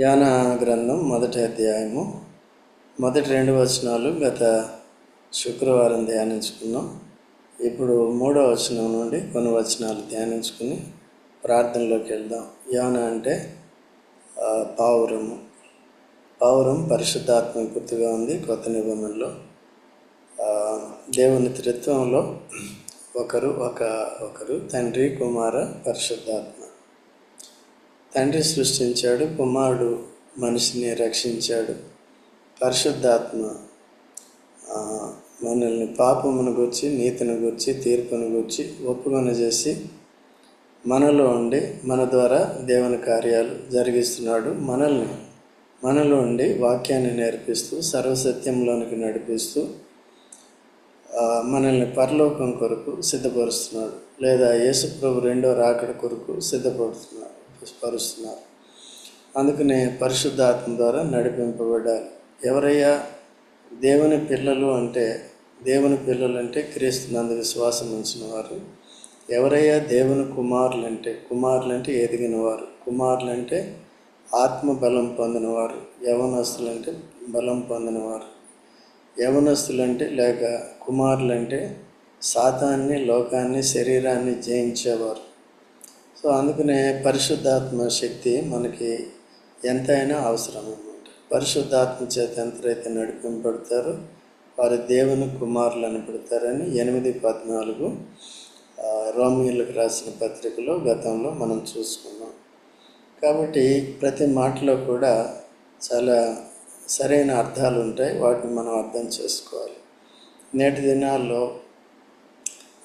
యాన గ్రంథం మొదటి అధ్యాయము. మొదటి రెండు వచనాలు గత శుక్రవారం ధ్యానించుకున్నాం. ఇప్పుడు మూడో వచనం నుండి కొన్ని వచనాలు ధ్యానించుకుని ప్రార్థనలోకి వెళ్దాం. యాన అంటే పావురము. పావురం పరిశుద్ధాత్మ గుర్తుగా ఉంది కొత్త నిబంధనలో. దేవుని త్రిత్వంలో ఒకరు ఒక ఒకరు తండ్రి కుమార పరిశుద్ధాత్మ. తండ్రి సృష్టించాడు కుమారుడు మనిషిని రక్షించాడు. పరిశుద్ధాత్మ మనల్ని పాపమును గుర్చి నీతిని గుర్చి తీర్పును గుర్చి ఒప్పుకొన చేసి మనలో ఉండి మన ద్వారా దేవుని కార్యాలు జరిగిస్తున్నాడు. మనల్ని మనలో ఉండి వాక్యాన్ని నేర్పిస్తూ సర్వసత్యంలోనికి నడిపిస్తూ మనల్ని పరలోకం కొరకు సిద్ధపరుస్తున్నాడు. లేదా యేసుప్రభు రెండో రాకడ కొరకు సిద్ధపడుతున్నాడు. స్మరిస్తున్నారు అందుకనే పరిశుద్ధాత్మ ద్వారా నడిపింపబడాలి. ఎవరయ్యా? దేవుని పిల్లలు అంటే దేవుని పిల్లలు అంటే క్రీస్తునందు విశ్వాసం ఉంచిన వారు ఎవరయ్యా? దేవుని కుమారులు అంటే కుమారులు అంటే ఎదిగిన వారు కుమారులు అంటే ఆత్మ బలం పొందినవారు. యవనస్తులు అంటే బలం పొందినవారు. యవనస్తులంటే లేక కుమారులంటే సాతాన్ని లోకాన్ని శరీరాన్ని జయించేవారు. సో అందుకనే పరిశుద్ధాత్మ శక్తి మనకి ఎంతైనా అవసరం అన్నమాట. పరిశుద్ధాత్మ చేత ఎంతైతే నడిపింపబడతారో వారి దేవుని కుమారులు అని పెడతారని ఎనిమిది పద్నాలుగు ఆ, రోమియోలకు రాసిన పత్రికలో గతంలో మనం చూసుకున్నాం. కాబట్టి ప్రతి మాటలో కూడా చాలా సరైన అర్థాలు ఉంటాయి వాటిని మనం అర్థం చేసుకోవాలి. నేటి దినాల్లో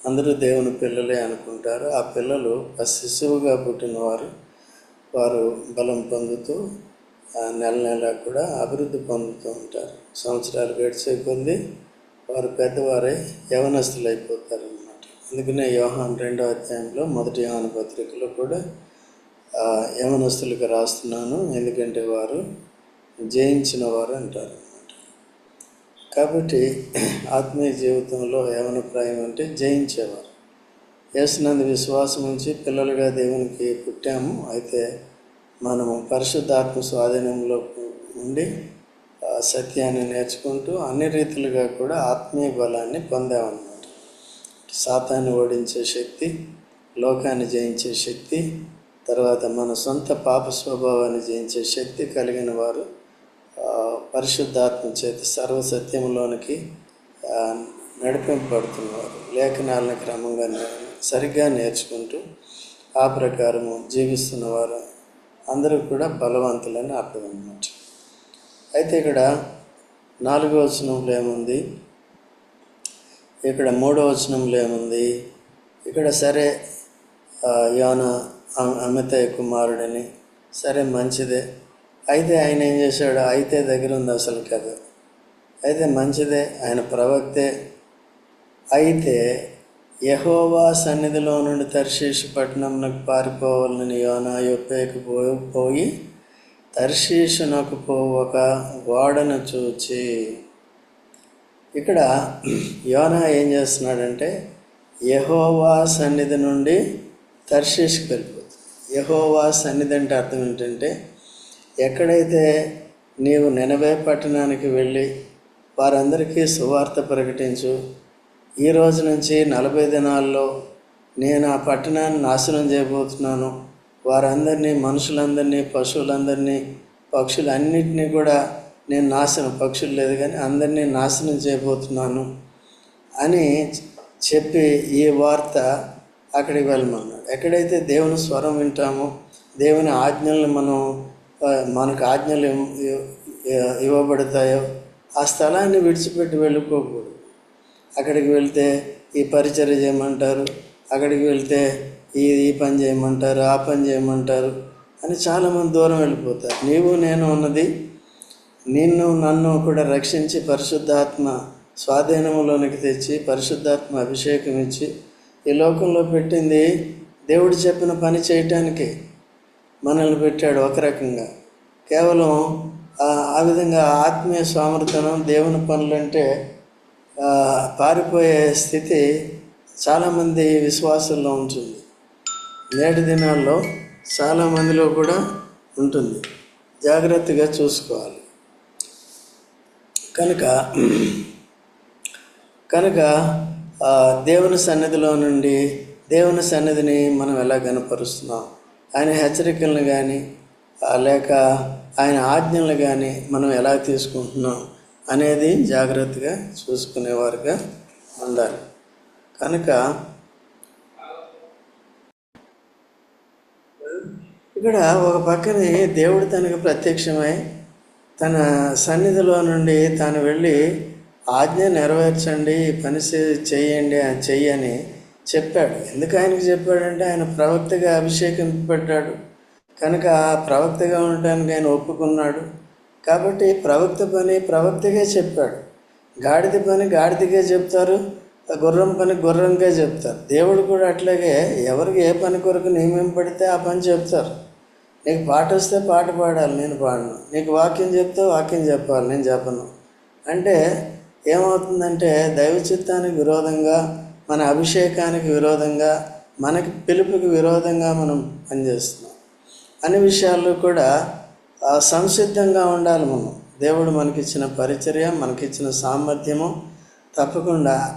అందరూ దేవుని పిల్లలే అనుకుంటారు. ఆ పిల్లలు ఆ శిశువుగా పుట్టినవారు వారు బలం పొందుతూ నెల నెల కూడా అభివృద్ధి పొందుతూ ఉంటారు. సంవత్సరాలు గడిచే కొద్దీ వారు పెద్దవారై యవనస్తులు అయిపోతారు అన్నమాట అందుకనే యోహాన్ రెండో అధ్యాయంలో మొదటి యోహాన పత్రికలో కూడా యవనస్తులకు రాస్తున్నాను ఎందుకంటే వారు జయించిన వారు అంటారు కాబట్టి ఆత్మీయ జీవితంలో యవన అంటే జయించేవారు. యేసునందు విశ్వాసం ఉంచి పిల్లలుగా దేవునికి పుట్టాము. అయితే మనము పరిశుద్ధాత్మ స్వాధీనంలో ఉండి సత్యాన్ని నేర్చుకుంటూ అన్ని రీతిలుగా కూడా ఆత్మీయ బలాన్ని పొందామన్నమాట. సాతాన్ని ఓడించే శక్తి లోకాన్ని జయించే శక్తి తర్వాత మన సొంత పాప స్వభావాన్ని జయించే శక్తి కలిగిన వారు పరిశుద్ధాత్మ చేత సర్వసత్యంలోనికి నడిపింపబడుతున్నారు. లేఖనాలను క్రమంగా సరిగ్గా నేర్చుకుంటూ ఆ ప్రకారము జీవిస్తున్నవారు అందరూ కూడా బలవంతులని అర్థం అన్నమాట అయితే ఇక్కడ నాలుగో వచనంలో ఏముంది? ఇక్కడ మూడో వచనంలో ఏముంది? ఇక్కడ సరే యోన అమితయ్య కుమారుడని సరే మంచిదే. అయితే ఆయన ఏం చేశాడు? అయితే దగ్గర ఉంది అసలు కదా అయితే మంచిదే ఆయన ప్రవక్తే. అయితే యహోవా సన్నిధిలో నుండి తర్శీషు పట్టణంకు పారిపోవాలని యోనా యొప్పేకి పోయి పోయి తర్శీషునకు పోవక గోడను చూచి ఇక్కడ యోనా ఏం చేస్తున్నాడంటే యహోవా సన్నిధి నుండి తర్శీష్కి వెళ్ళిపోతుంది యహోవా సన్నిధి అంటే అర్థం ఏంటంటే ఎక్కడైతే నీవు నెనవే పట్టణానికి వెళ్ళి వారందరికీ సువార్త ప్రకటించు ఈ రోజు నుంచి నలభై దినాల్లో నేను ఆ పట్టణాన్ని నాశనం చేయబోతున్నాను. వారందరినీ మనుషులందరినీ పశువులందరినీ పక్షులన్నింటినీ కూడా నేను నాశనం పక్షులు లేదు కానీ అందరినీ నాశనం చేయబోతున్నాను అని చెప్పి ఈ వార్త అక్కడికి వెళ్ళమన్నాడు. ఎక్కడైతే దేవుని స్వరం వింటామో దేవుని ఆజ్ఞలను మనం మనకు ఆజ్ఞలు ఇవ్వబడతాయో ఆ స్థలాన్ని విడిచిపెట్టి వెళ్ళిపోకూడదు. అక్కడికి వెళ్తే ఈ పరిచర్య చేయమంటారు అక్కడికి వెళ్తే ఈ ఈ పని చేయమంటారు ఆ పని చేయమంటారు అని చాలామంది దూరం వెళ్ళిపోతారు. నీవు నేను ఉన్నది నిన్ను నన్ను కూడా రక్షించి పరిశుద్ధాత్మ స్వాధీనంలోనికి తెచ్చి పరిశుద్ధాత్మ అభిషేకం ఇచ్చి ఈ లోకంలో పెట్టింది దేవుడు చెప్పిన పని చేయటానికి. మనల్ని పెట్టాడు ఒక రకంగా. కేవలం ఆ- విధంగా ఆత్మీయ సామర్థ్యం దేవుని పనులంటే పారిపోయే స్థితి చాలామంది విశ్వాసంలో ఉంటుంది. నేటి దినాల్లో చాలామందిలో కూడా ఉంటుంది. జాగ్రత్తగా చూసుకోవాలి. కనుక కనుక దేవుని సన్నిధిలో నుండి దేవుని సన్నిధిని మనం ఎలా కనపరుస్తున్నాం ఆయన హెచ్చరికలను కానీ లేక ఆయన ఆజ్ఞలు కానీ మనం ఎలా తీసుకుంటున్నాం అనేది జాగ్రత్తగా చూసుకునేవారుగా ఉండాలి. కనుక ఇక్కడ ఒక పక్కనే దేవుడు తనకు ప్రత్యక్షమై తన సన్నిధిలో నుండి తాను వెళ్ళి ఆజ్ఞ నెరవేర్చండి పని చేయండి చెయ్యని చెప్పాడు. ఎందుకు ఆయనకు చెప్పాడంటే ఆయన ప్రవక్తగా అభిషేకింపబడ్డాడు కనుక ఆ ప్రవక్తగా ఉండటానికి ఆయన ఒప్పుకున్నాడు. కాబట్టి ప్రవక్త పని ప్రవక్తగా చెప్పాడు. గాడిద పని గాడిదగా చెప్తారు. గుర్రం పని గుర్రంగా చెప్తారు. దేవుడు కూడా అట్లాగే ఎవరికి ఏ పని కొరకు నియమింపడితే ఆ పని చెప్తారు. నీకు పాట వస్తే పాట పాడాలి నేను పాడను. నీకు వాక్యం చెప్తే వాక్యం చెప్పాలి నేను చెప్పను. అంటే ఏమవుతుందంటే దైవ చిత్తానికి విరోధంగా మన అభిషేకానికి విరోధంగా మనకి పిలుపుకి విరోధంగా మనం పనిచేస్తున్నాం. అన్ని విషయాల్లో కూడా సంసిద్ధంగా ఉండాలి మనం. దేవుడు మనకిచ్చిన పరిచర్య మనకిచ్చిన సామర్థ్యము తప్పకుండా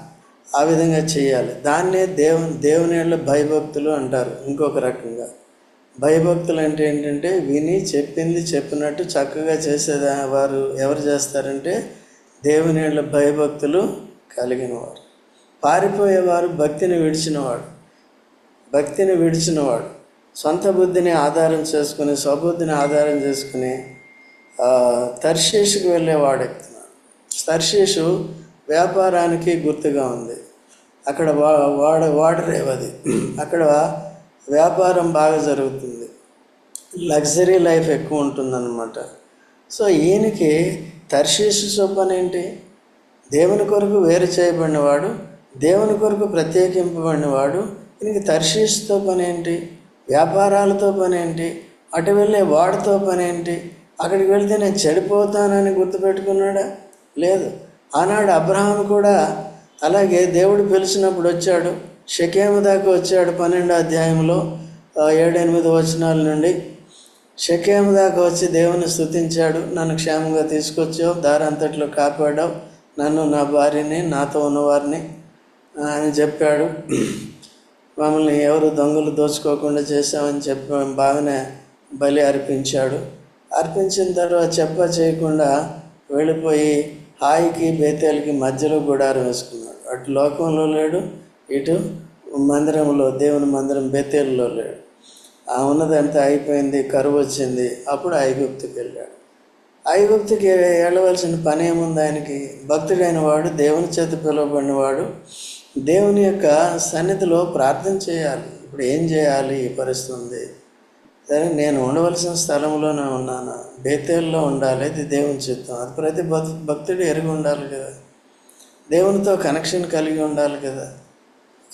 ఆ విధంగా చేయాలి. దాన్నే దేవు దేవుని యొక్క భయభక్తులు అంటారు. ఇంకొక రకంగా భయభక్తులు అంటే ఏంటంటే విని చెప్పింది చెప్పినట్టు చక్కగా చేసేదా వారు ఎవరు చేస్తారంటే దేవుని భయభక్తులు కలిగిన వారు పారిపోయేవారు భక్తిని విడిచినవాడు. భక్తిని విడిచినవాడు. సొంత బుద్ధిని ఆధారం చేసుకుని స్వబుద్ధిని ఆధారం చేసుకుని ఆ, తర్షీషుకు వెళ్ళేవాడు ఎక్కుతున్నాడు వ్యాపారానికి గుర్తుగా ఉంది. అక్కడ వా వాడ వాడరేవది అక్కడ వ్యాపారం బాగా జరుగుతుంది. లగ్జరీ లైఫ్ ఎక్కువ ఉంటుందన్నమాట. సో ఈయనకి తర్షీసు చొప్పని దేవుని కొరకు వేరు చేయబడినవాడు దేవుని కొరకు ప్రత్యేకింపబడినవాడు. ఈయనకి తర్షీస్తో పనేంటి వ్యాపారాలతో పని ఏంటి? అటు వెళ్ళే వాడితో పనేంటి అక్కడికి వెళ్తే నేను చెడిపోతానని గుర్తుపెట్టుకున్నాడా? లేదు. ఆనాడు అబ్రహాం కూడా అలాగే దేవుడు పిలిచినప్పుడు వచ్చాడు. షకేము దాకా వచ్చాడు పన్నెండో అధ్యాయంలో ఏడెనిమిది వచనాల నుండి. షకేము దాకా వచ్చి దేవుని స్థుతించాడు నన్ను క్షేమంగా తీసుకొచ్చావు దారి అంతట్లో కాపాడావు. నన్ను నా భార్యని నాతో ఉన్నవారిని అని చెప్పాడు మమ్మల్ని ఎవరు దొంగలు దోచుకోకుండా చేశామని చెప్పి బాగానే బలి అర్పించాడు. అర్పించిన తర్వాత చెప్ప చేయకుండా వెళ్ళిపోయి హాయికి బేతేలకి మధ్యలో గుడారం వేసుకున్నాడు. అటు లోకంలో లేడు ఇటు మందిరంలో దేవుని మందిరం బేతేలులో లేడు. ఆ ఉన్నదంతా అయిపోయింది కరువు వచ్చింది. అప్పుడు ఐగుప్తుకి వెళ్ళాడు. ఐగుప్తుకి వెళ్ళవలసిన పని ఏముంది ఆయనకి? భక్తుడైన వాడు దేవుని చేత పిలువబడినవాడు దేవుని యొక్క సన్నిధిలో ప్రార్థన చేయాలి. ఇప్పుడు ఏం చేయాలి? ఈ పరిస్థితి ఉంది సరే నేను ఉండవలసిన స్థలంలోనే ఉన్నాను. బేతేల్లో ఉండాలి. ఇది దేవుని చిత్తం. అది ప్రతి భక్తుడు ఎరిగి ఉండాలి కదా. దేవునితో కనెక్షన్ కలిగి ఉండాలి కదా.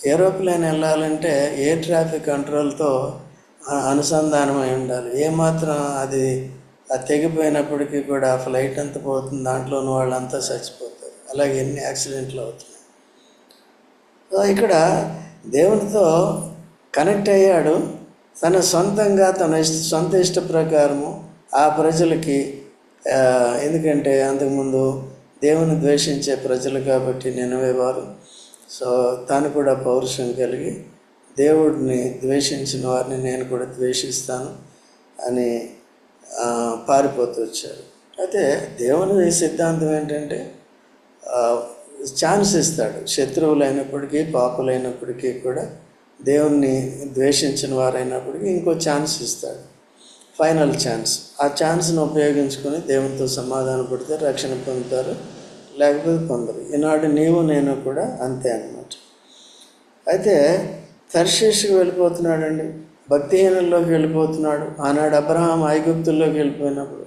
ఏరోప్లేన్ వెళ్ళాలంటే ఎయిర్ ట్రాఫిక్ కంట్రోల్తో అనుసంధానమై ఉండాలి. ఏమాత్రం అది అది తెగిపోయినప్పటికీ కూడా ఫ్లైట్ అంతా పోతుంది? దాంట్లోని వాళ్ళంతా చచ్చిపోతారు. అలాగే ఎన్ని యాక్సిడెంట్లు అవుతున్నాయి? ఇక్కడ దేవునితో కనెక్ట్ అయ్యాడు. తన సొంతంగా తన ఇష్ట సొంత ఇష్ట ప్రకారము ఆ ప్రజలకి ఎందుకంటే అంతకుముందు దేవుని ద్వేషించే ప్రజలు కాబట్టి నినవేవారు. సో తాను కూడా పౌరుషం కలిగి దేవుడిని ద్వేషించిన వారిని నేను కూడా ద్వేషిస్తాను అని పారిపోతూ వచ్చాడు. అయితే దేవుని సిద్ధాంతం ఏంటంటే ఛాన్స్ ఇస్తాడు. శత్రువులైనప్పటికీ పాపులైనప్పటికీ కూడా దేవుణ్ణి ద్వేషించిన వారైనప్పటికీ ఇంకో ఛాన్స్ ఇస్తాడు. Final chance. ఆ ఛాన్స్ను ఉపయోగించుకొని దేవునితో సమాధాన పడితే రక్షణ పొందుతారు. లేకపోతే పొందరు. ఈనాడు నీవు నేను కూడా అంతే అనమాట అయితే తర్షీష్కి వెళ్ళిపోతున్నాడండి. భక్తిహీనంలోకి వెళ్ళిపోతున్నాడు. ఆనాడు అబ్రహాం ఐగుప్తుల్లోకి వెళ్ళిపోయినప్పుడు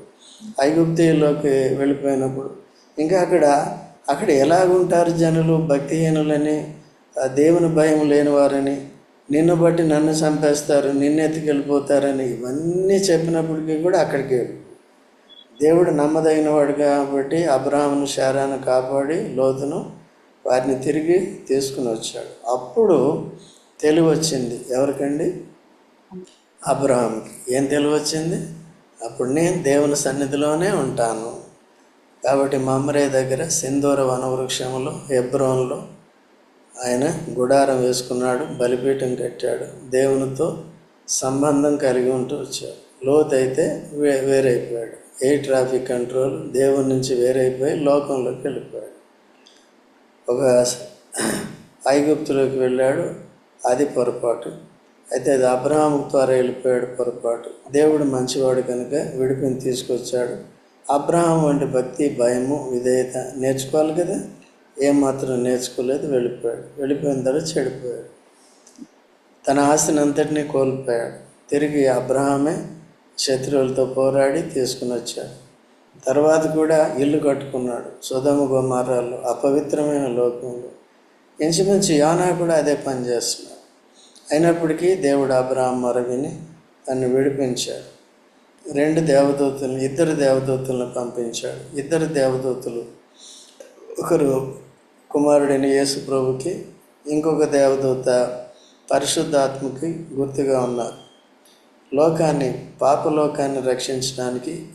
ఐగుప్తిలోకి వెళ్ళిపోయినప్పుడు ఇంకా అక్కడ అక్కడ ఎలాగుంటారు జనులు? భక్తిహీనులని ఆ దేవుని భయం లేనివారని నిన్ను బట్టి నన్ను చంపేస్తారు నిన్ను ఎత్తుకెళ్ళిపోతారని ఇవన్నీ చెప్పినప్పటికీ కూడా అక్కడికి దేవుడు నమ్మదగిన వాడు కాబట్టి అబ్రాహ్మను శారాను కాపాడి లోతును వారిని తిరిగి తీసుకుని వచ్చాడు. అప్పుడు తెలివి వచ్చింది. ఎవరికండి? అబ్రహాంకి ఏం తెలివి వచ్చింది? అప్పుడు నేను దేవుని సన్నిధిలోనే ఉంటాను. కాబట్టి మమ్మరే దగ్గర సింధూర వనవృక్షంలో హెబ్రోన్లో ఆయన గుడారం వేసుకున్నాడు బలిపీఠం కట్టాడు దేవునితో సంబంధం కలిగి ఉంటూ వచ్చాడు. లోతు అయితే వే వేరైపోయాడు. ఎయిర్ ట్రాఫిక్ కంట్రోల్ దేవుని నుంచి వేరైపోయి లోకంలోకి వెళ్ళిపోయాడు. ఒక ఐగుప్తులోకి వెళ్ళాడు అది పొరపాటు. అయితే అది అబ్రహాం ద్వారా వెళ్ళిపోయాడు పొరపాటు. దేవుడు మంచివాడు కనుక విడిపిని తీసుకొచ్చాడు. అబ్రహం వంటి భక్తి భయము విధేయత నేర్చుకోవాలి కదా? ఏమాత్రం నేర్చుకోలేదు వెళ్ళిపోయాడు. వెళ్ళిపోయిన తర్వాత చెడిపోయాడు. తన ఆస్తిని అంతటినీ కోల్పోయాడు. తిరిగి అబ్రహామే శత్రువులతో పోరాడి తీసుకుని వచ్చాడు. తర్వాత కూడా ఇల్లు కట్టుకున్నాడు. సుధమ గుమారాలు అపవిత్రమైన లోకంలో. ఇంచుమించు యోనా కూడా అదే పని చేస్తున్నాడు. అయినప్పటికీ దేవుడు అబ్రహం మరవిని తను విడిపించాడు. రెండు దేవదూతలను ఇద్దరు దేవదూతలను పంపించాడు. ఇద్దరు దేవదూతలు ఒకరు కుమారుడైన యేసు ప్రభుకి ఇంకొక దేవదూత పరిశుద్ధాత్మకి గుర్తుగా ఉన్నారు. లోకాన్ని పాప లోకాన్ని రక్షించడానికి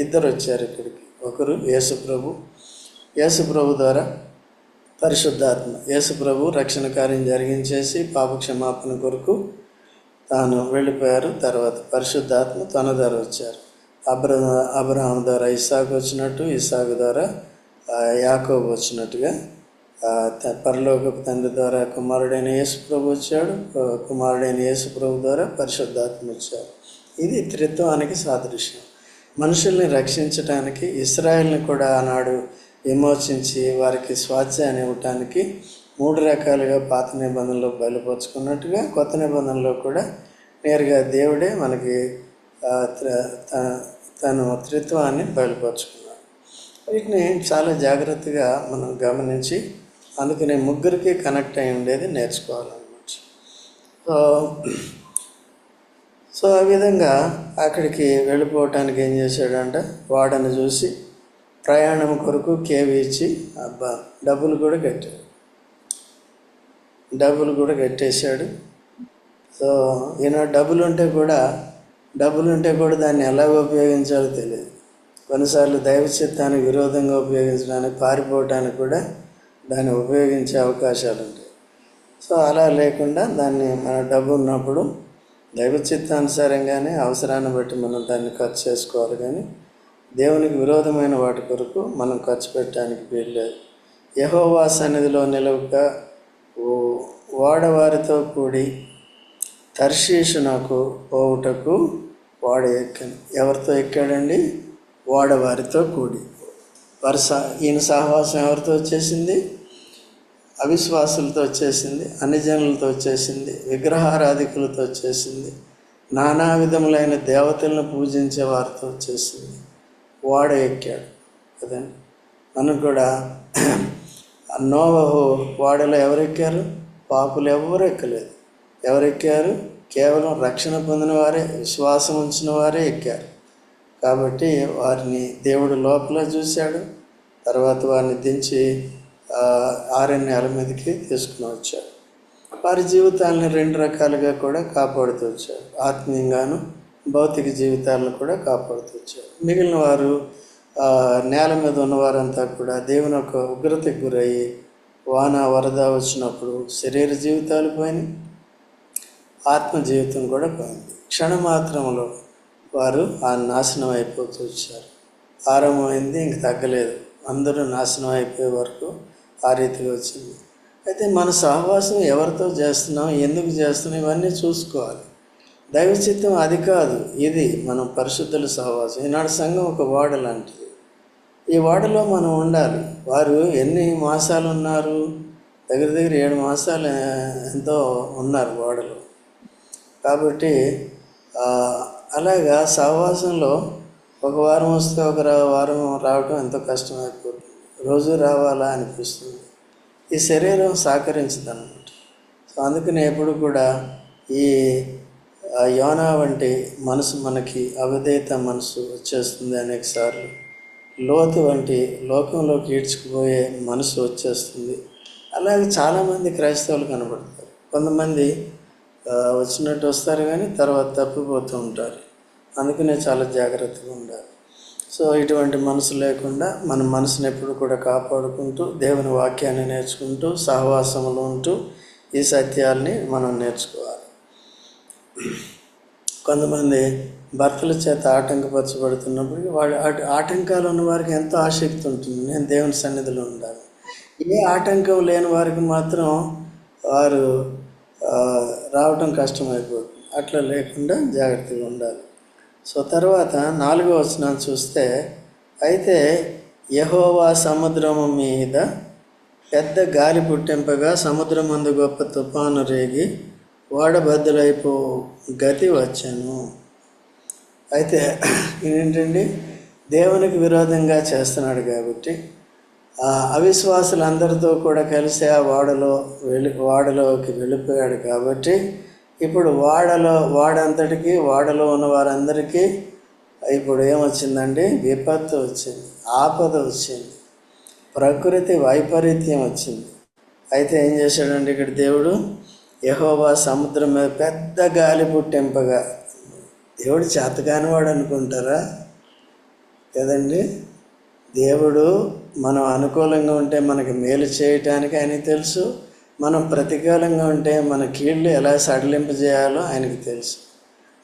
ఇద్దరు వచ్చారు ఇక్కడికి. ఒకరు యేసుప్రభు యేసుప్రభు ద్వారా పరిశుద్ధాత్మ యేసుప్రభు రక్షణ కార్యం జరిగించేసి పాప క్షమాపణ కొరకు తాను వెళ్ళిపోయారు. తర్వాత పరిశుద్ధాత్మ తన ద్వారా వచ్చారు. అబ్ర అబ్రహాం ద్వారా ఇసాకు వచ్చినట్టు ఇసాకు ద్వారా యాకోబు వచ్చినట్టుగా త- పరలోకపు తండ్రి ద్వారా కుమారుడైన యేసుప్రభు వచ్చాడు. కుమారుడైన యేసుప్రభు ద్వారా పరిశుద్ధాత్మ వచ్చాడు ఇది త్రిత్వానికి సాదృశ్యం. మనుషుల్ని రక్షించడానికి ఇస్రాయల్ని కూడా ఆనాడు విమోచించి వారికి స్వాధ్యాన్ని ఇవ్వటానికి మూడు రకాలుగా పాత నిబంధనలో బయలుపరుచుకున్నట్టుగా కొత్త నిబంధనలో కూడా నేరుగా దేవుడే మనకి తన త్రిత్వాన్ని బయలుపరుచుకున్నాడు. వీటిని చాలా జాగ్రత్తగా మనం గమనించి అందుకనే ముగ్గురికి కనెక్ట్ అయి ఉండేది నేర్చుకోవాలన్నమాట. సో సో ఆ విధంగా అక్కడికి వెళ్ళిపోవటానికి ఏం చేశాడంటే వాడని చూసి ప్రయాణం కొరకు కేవి ఇచ్చి అబ్బా డబ్బులు కూడా కట్టాడు. డబ్బులు కూడా కట్టేశాడు. సో ఈయన డబ్బులు ఉంటే కూడా డబ్బులు ఉంటే కూడా దాన్ని ఎలా ఉపయోగించాలో తెలియదు. కొన్నిసార్లు దైవ చిత్తానికి విరోధంగా ఉపయోగించడానికి పారిపోవటానికి కూడా దాన్ని ఉపయోగించే అవకాశాలు ఉంటాయి. సో అలా లేకుండా దాన్ని మన డబ్బు ఉన్నప్పుడు దైవ చిత్తానుసారంగానే అవసరాన్ని బట్టి మనం దాన్ని ఖర్చు చేసుకోవాలి. కానీ దేవునికి విరోధమైన వాటి కొరకు మనం ఖర్చు పెట్టడానికి వీల్లేదు. యహోవా సన్నిధిలో నిలవక ఓ- వాడవారితో కూడి తర్షీషు నాకు పోవుటకు వాడ ఎక్కాను. ఎవరితో ఎక్కాడండి? వాడవారితో కూడి. వారి సా ఈయన సహవాసం ఎవరితో వచ్చేసింది? అవిశ్వాసులతో వచ్చేసింది అన్యజనులతో వచ్చేసింది విగ్రహారాధికులతో వచ్చేసింది నానా విధములైన దేవతలను పూజించే వారితో వచ్చేసింది. వాడ ఎక్కాడు. కదండి? మనం కూడా నోవహు వాడిలో ఎవరెక్కారు? పాపులు ఎవరు ఎక్కలేదు ఎవరెక్కారు? కేవలం రక్షణ పొందిన వారే విశ్వాసం ఉంచిన వారే ఎక్కారు. కాబట్టి వారిని దేవుడు లోపల చూశాడు. తర్వాత వారిని దించి ఆ, మీదకి తీసుకుని వచ్చాడు. వారి జీవితాలను రెండు రకాలుగా కూడా కాపాడుతూ వచ్చాడు. ఆత్మీయంగాను భౌతిక జీవితాలను కూడా కాపాడుతూ వచ్చాడు. మిగిలిన వారు నేల మీద ఉన్నవారంతా కూడా దేవుని యొక్క ఉగ్రతకు గురయ్యి వాన వరద వచ్చినప్పుడు శరీర జీవితాలు పోయినాయి ఆత్మ జీవితం కూడా పోయింది. క్షణమాత్రంలో వారు ఆ నాశనం అయిపోతూ వచ్చారు. ఆరంభమైంది ఇంక తగ్గలేదు. అందరూ నాశనం అయిపోయే వరకు ఆ రీతిలో వచ్చింది. అయితే మన సహవాసం ఎవరితో చేస్తున్నాం ఎందుకు చేస్తున్నాం ఇవన్నీ చూసుకోవాలి. దైవచిత్తం అది కాదు ఇది మనం పరిశుద్ధుల సహవాసం. ఈనాడు సంఘం ఒక వాడ లాంటిది ఈ వాడలో మనం ఉండాలి. వారు ఎన్ని మాసాలు ఉన్నారు? దగ్గర దగ్గర ఏడు మాసాలు ఎంతో ఉన్నారు వాడలో. కాబట్టి అలాగా సహవాసంలో ఒక వారం వస్తే ఒక వారం రావటం ఎంతో కష్టమైపోతుంది. రోజు రావాలా అనిపిస్తుంది. ఈ శరీరం సహకరించదన్నమాట. సో అందుకని ఎప్పుడు కూడా ఈ యోనా వంటి మనసు మనకి అవిధేయత మనసు వచ్చేస్తుంది అనేకసార్లు లోతు వంటి లోకంలోకి ఈడ్చుకుపోయే మనసు వచ్చేస్తుంది. అలాగే చాలామంది క్రైస్తవులు కనబడతారు. కొంతమంది వచ్చినట్టు వస్తారు కానీ తర్వాత తప్పిపోతూ ఉంటారు. అందుకనే చాలా జాగ్రత్తగా ఉండాలి. సో ఇటువంటి మనసు లేకుండా మన మనసుని ఎప్పుడు కూడా కాపాడుకుంటూ దేవుని వాక్యాన్ని నేర్చుకుంటూ సహవాసంలో ఉంటూ ఈ సత్యాల్ని మనం నేర్చుకోవాలి. కొంతమంది భర్తల చేత ఆటంకపరచబడుతున్నప్పుడు వాళ్ళు అటు ఆటంకాలు ఉన్న వారికి ఎంతో ఆసక్తి ఉంటుంది. నేను దేవుని సన్నిధిలో ఉండాలి. ఏ ఆటంకం లేని వారికి మాత్రం వారు రావటం కష్టమైపోతుంది. అట్లా లేకుండా జాగ్రత్తగా ఉండాలి. సో తర్వాత నాలుగో వచనాన్ని చూస్తే అయితే యహోవా సముద్రము మీద పెద్ద గాలి పుట్టింపగా సముద్రం మందు గొప్ప తుఫాను రేగి ఓడబద్దలైపో గతి వచ్చాను. అయితే ఏంటండి దేవునికి విరోధంగా చేస్తున్నాడు కాబట్టి ఆ అవిశ్వాసులందరితో కూడా కలిసి ఆ వాడలో వెళ్ళి వాడలోకి వెళ్ళిపోయాడు కాబట్టి ఇప్పుడు వాడలో వాడంతటికి వాడలో ఉన్న వారందరికీ ఇప్పుడు ఏమొచ్చిందండి? విపత్తు వచ్చింది ఆపద వచ్చింది ప్రకృతి వైపరీత్యం వచ్చింది. అయితే ఏం చేశాడండి ఇక్కడ దేవుడు? యహోవా సముద్రం మీద పెద్ద గాలి పుట్టింపగా దేవుడు చేతకానివాడు అనుకుంటారా? కదండి? దేవుడు మనం అనుకూలంగా ఉంటే మనకి మేలు చేయటానికి ఆయనకి తెలుసు. మనం ప్రతికూలంగా ఉంటే మన కీళ్ళు ఎలా సడలింపజేయాలో ఆయనకి తెలుసు.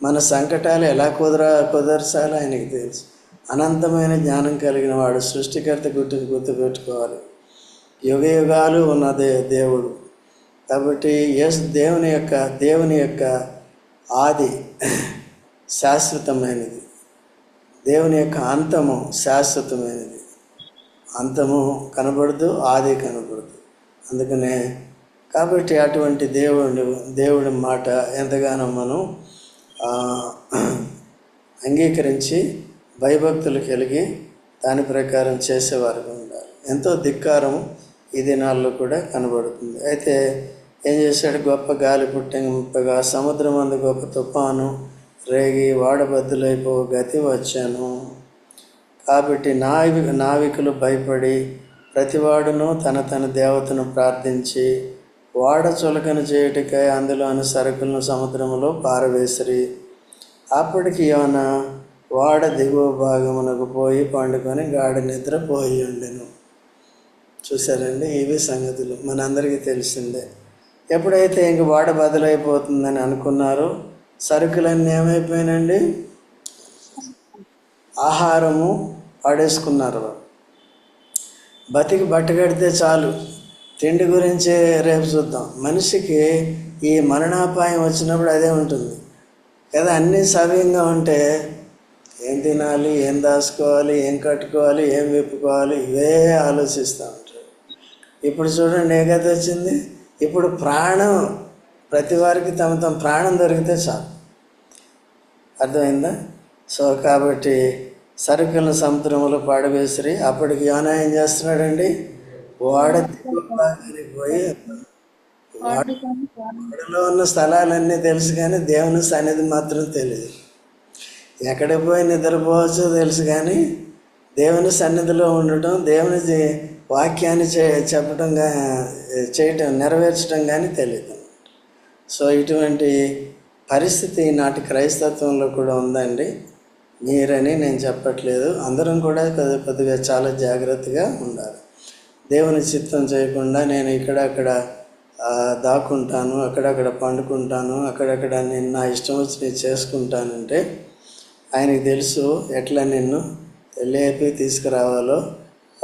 మన సంకటాలు ఎలా కుదర కుదర్చాలో ఆయనకి తెలుసు. అనంతమైన జ్ఞానం కలిగిన వాడు సృష్టికర్త గుర్తు గుర్తుపెట్టుకోవాలి యుగ యుగాలు ఉన్నదే దేవుడు. కాబట్టి యస్ దేవుని యొక్క దేవుని యొక్క ఆది. శాశ్వతమైనది. దేవుని యొక్క అంతము శాశ్వతమైనది. అంతము కనబడదు ఆది కనబడదు. అందుకనే కాబట్టి అటువంటి దేవుడు దేవుడి మాట ఎంతగానో మనం అంగీకరించి భయభక్తులు కలిగి దాని ప్రకారం చేసేవారు ఉండాలి. ఎంతో ధిక్కారం ఈ దినాల్లో కూడా కనబడుతుంది. అయితే ఏం చేశాడు? గొప్ప గాలి పుట్టింపగా సముద్రం అందు గొప్ప తుఫాను రేగి వాడబద్దులైపో గతి వచ్చాను. కాబట్టి నావి నావికులు భయపడి ప్రతివాడును తన తన దేవతను ప్రార్థించి వాడ చులకన చేయుటకై అందులోని సరుకులను సముద్రములో పారవేసిరి. అప్పటికి యోన వాడ దిగువ భాగమునకు పోయి పండుకొని గాఢ నిద్ర పోయి ఉండెను. చూసారండి ఇవి సంగతులు. మనందరికీ తెలిసిందే. ఎప్పుడైతే ఇంక వాడ బదులైపోతుందని అనుకున్నారో సరుకులన్నీ ఏమైపోయినండి ఆహారము పడేసుకున్నారు బతికి బట్టగడితే చాలు. తిండి గురించి రేపు చూద్దాం. మనిషికి ఈ మరణాపాయం వచ్చినప్పుడు అదే ఉంటుంది. కదా అన్నీ సవ్యంగా ఉంటే ఏం తినాలి ఏం దాచుకోవాలి ఏం కట్టుకోవాలి ఏం విప్పుకోవాలి ఇవే ఆలోచిస్తూ ఉంటారు. ఇప్పుడు చూడండి ఏ గతి వచ్చింది? ఇప్పుడు ప్రాణం ప్రతి వారికి తమ తమ ప్రాణం దొరికితే చాలు. అర్థమైందా? సో కాబట్టి సరుకులను సముద్రంలో పాడవేసిరి అప్పటికి యోనా ఏం చేస్తున్నాడండి? వాడ దిగువ పోయి వాడలో ఉన్న స్థలాలన్నీ తెలుసు కానీ దేవుని సన్నిధి మాత్రం తెలియదు ఎక్కడ పోయి నిద్రపోవచ్చో తెలుసు కానీ దేవుని సన్నిధిలో ఉండటం దేవుని వాక్యాన్ని చెప్పడం చేయటం నెరవేర్చడం కానీ తెలియదు సో ఇటువంటి పరిస్థితి నాటి క్రైస్తత్వంలో కూడా ఉందండి. మీరని నేను చెప్పట్లేదు. అందరం కూడా కొద్ది కొద్దిగా చాలా జాగ్రత్తగా ఉండాలి. దేవుని చిత్తం చేయకుండా నేను ఇక్కడ అక్కడ దాక్కుంటాను అక్కడక్కడ పండుకుంటాను అక్కడక్కడ నేను నా ఇష్టం వచ్చి నేను చేసుకుంటానంటే ఆయనకి తెలుసు ఎట్లా నిన్ను లేపి తీసుకురావాలో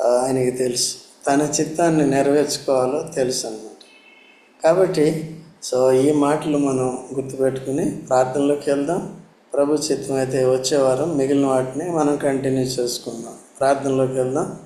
ఆయనకి తెలుసు. తన చిత్తాన్ని నెరవేర్చుకోవాలో తెలుసు అన్నమాట. కాబట్టి సో ఈ మాటలు మనం గుర్తుపెట్టుకుని ప్రార్థనలోకి వెళ్దాం. ప్రభు చిత్తం అయితే వచ్చే వారం మిగిలిన వాటిని మనం కంటిన్యూ చేసుకుందాం. ప్రార్థనలోకి వెళ్దాం.